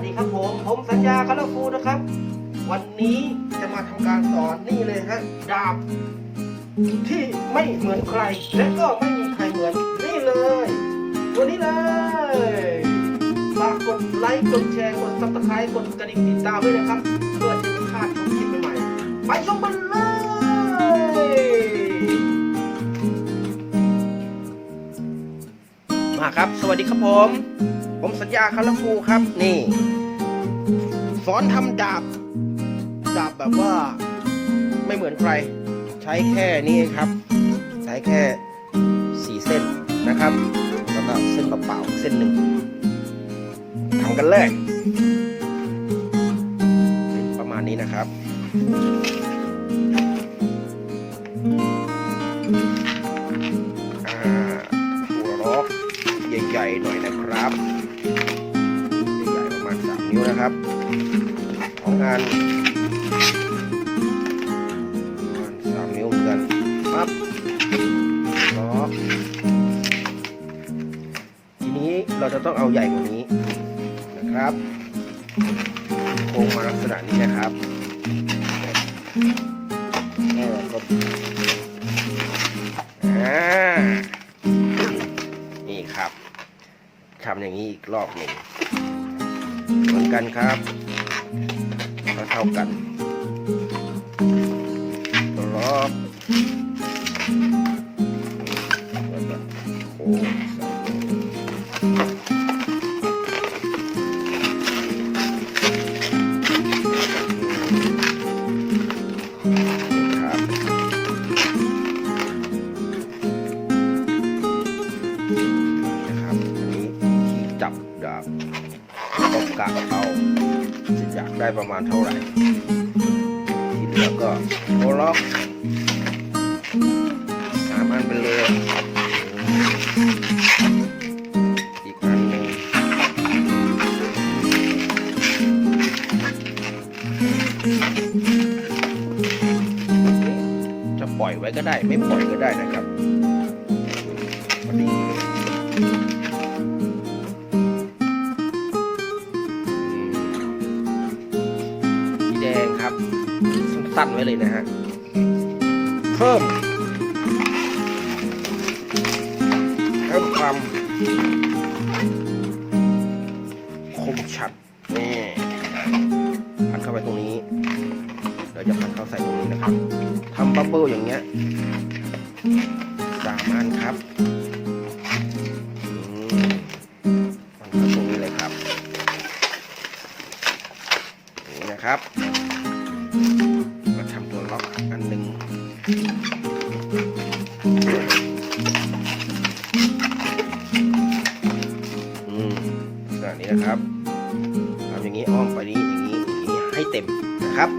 วัสดีครับผม ผมสัญญาคาราฟูนะครับ วันนี้จะมาทำการสอนนี่เลยฮะดาบ ที่ไม่เหมือนใคร และก็ไม่มีใครเหมือนนี่เลย ตัวนี้เลยฝากกดไลค์กดแชร์กดซับสไครต์กดกระดิ่งติดตามด้วยนะครับเพื่อจะไม่พลาดชมคลิปใหม่ๆไปชมกันเลยมาครับ สวัสดีครับผม ผมสัญญาคาราฟูครับนี่ สอนทำดาบ ดาบแบบว่าไม่เหมือนใคร ใช้แค่นี้เองครับ ใช้แค่สี่เส้นนะครับแล้วก็เส้นเปล่าๆเส้นหนึ่งทำกันเลยเป็นประมาณนี้นะครับ นะครับ ของงานประมาณสามนิ้วเหมือนกันปั๊บล็อกทีนี้เราจะต้องเอาใหญ่กว่านี้นะครับโค้งมาลักษณะนี้นะครับแล้วเราก็อ่านี่ครับทำอย่างนี้อีกรอบหนึ่ง กันครับเท่ากันล็อบ จับดาบต้องกะเอาจะอยากได้ประมาณเท่าไหร่ที่เหลือก็โอล็อกสามอันไปเลยอีกอันหนึ่งจะปล่อยไว้ก็ได้ ไม่ปล่อยก็ได้นะครับ ว้เลยนะฮะ เพิ่ม เพิ่มความคมชัดนี่พันเข้าไปตรงนี้ เราจะพันเข้าใส่ตรงนี้นะครับทำบับเบิ้ลอย่างเงี้ยสามอันครับ อืมแบบนี้นะครับทำอย่างนี้อ้อมไปนี้อย่างนี้อย่างนี้ให้เต็มนะครับ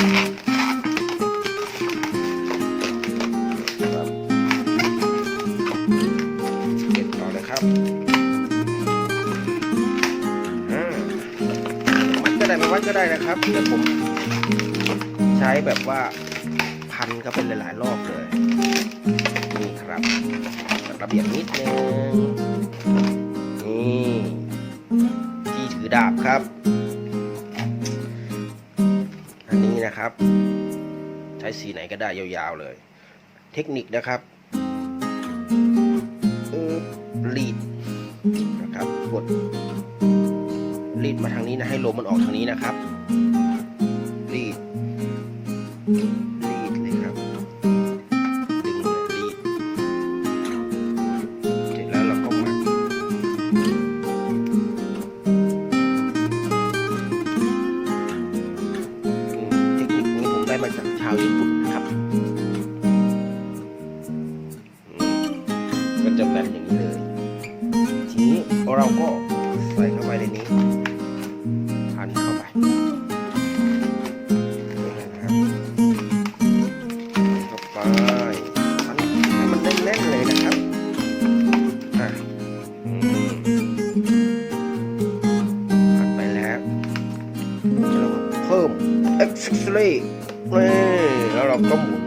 เก็บต่อเลยครับอ่าวัดก็ได้ไม่วัดก็ได้นะครับเดี๋ยวผมใช้แบบว่าพันก็เป็นหลายๆรอบเลย นี่ครับจัดระเบียบนิดนึงนี่ที่ถือดาบครับ นี้นะครับ ใช้สีไหนก็ได้ยาวๆเลย เทคนิคนะครับรีดนะครับกดรีดมาทางนี้นะให้ลมมันออกทางนี้นะครับรีด เราก็ใส่เข้าไปในนี้พันเข้าไปนี่นะครับเข้าไปพันให้มันแน่นๆเลยนะครับอะอืมพันไปแล้วเราเพิ่ม accessory นี่แล้วเราก็หมุน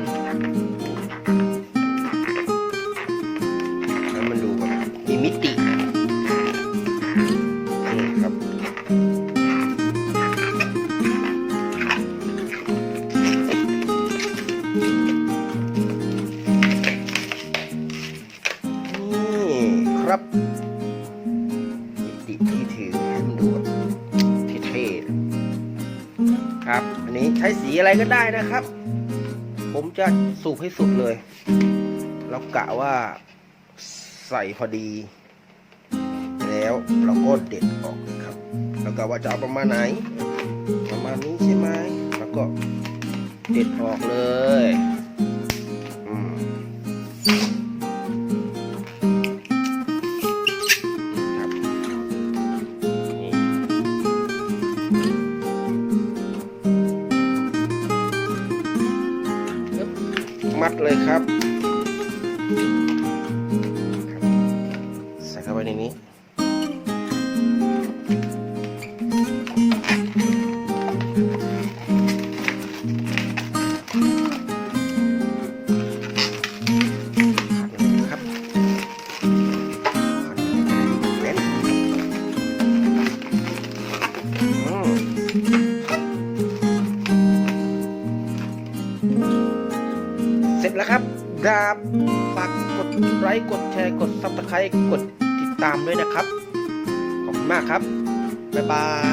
ครับมิติที่ถือให้มันดูแบบเท่ๆครับ อันนี้ใช้สีอะไรก็ได้นะครับ ผมจะสูบให้สุดเลยแล้วกะว่าใส่พอดี แล้วเราก็เด็ดออกเลยครับแล้วก็ว่าจะเอาประมาณไหน ประมาณนี้ใช่ไหมแล้วก็เด็ดออกเลย มัดเลยครับ ครับฝากกดไลค์กดแชร์กดซับสไครต์กดติดตามด้วยนะครับ ขอบคุณมากครับ บ๊ายบาย